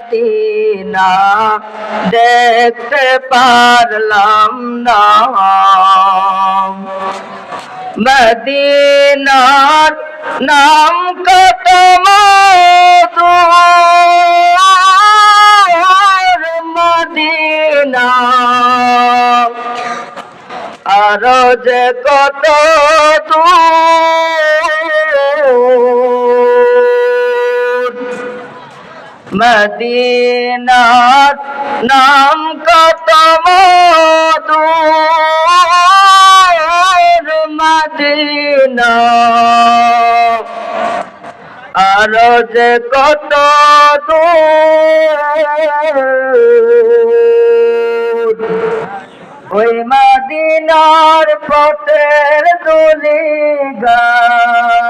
Medina দেখতে পারলাম না। মদিনার নাম কত মদিনা। আরও যে কত দূর মদিনার নাম কত মধুর মদিনা। আরও যে কত দূর। ওই মদিনার পথের দুলি গায়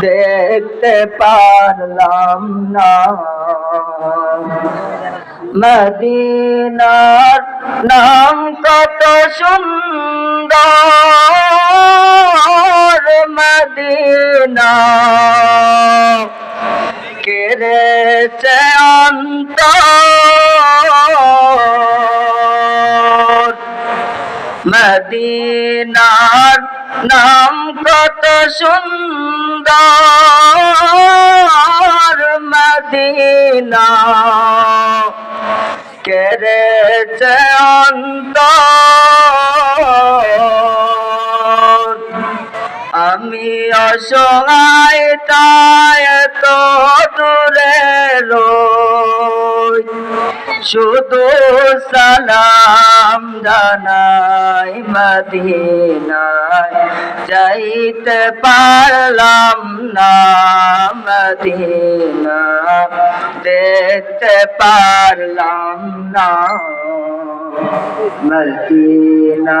দেখতে পারলাম না। মদিনার নাম কত সুন্দর মদিনা। কেড়েছে অন্তর। মদিনার নাম কত সুন্দর মদিনা। কেড়েছে চন্দ আমি অসহায় তায় তো শুধু সালাম জানাই মদিনায় যাইতে পারলাম না মদিনা দেখতে পারলাম না মদিনা